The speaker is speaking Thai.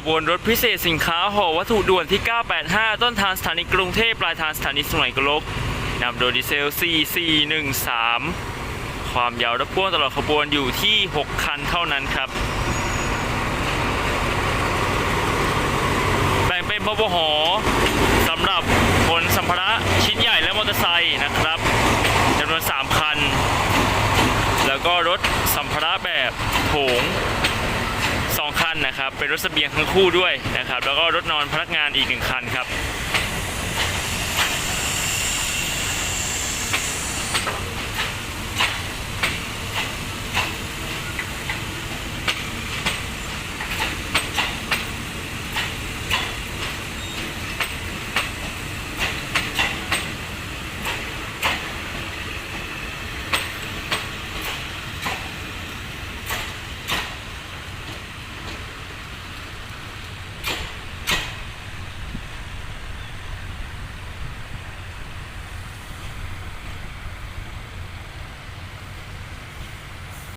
ขบวนรถพิเศษสินค้าห่อวัตถุด่วนที่ 985 ต้นทางสถานีกรุงเทพปลายทางสถานีสุไหงกลกนำโดยดีเซล 4413 ความยาวรถพ่วงตลอดขบวนอยู่ที่ 6 คันเท่านั้นครับ แบ่งเป็นพบหอสำหรับขนสัมภาระชิ้นใหญ่และมอเตอร์ไซค์นะครับจำนวน 3 คัน แล้วก็รถสัมภาระแบบโถงันนะครับ เป็นรถเสบียงทั้งคู่ด้วยนะครับ แล้วก็รถนอนพนักงานอีกหนึ่งคันครับ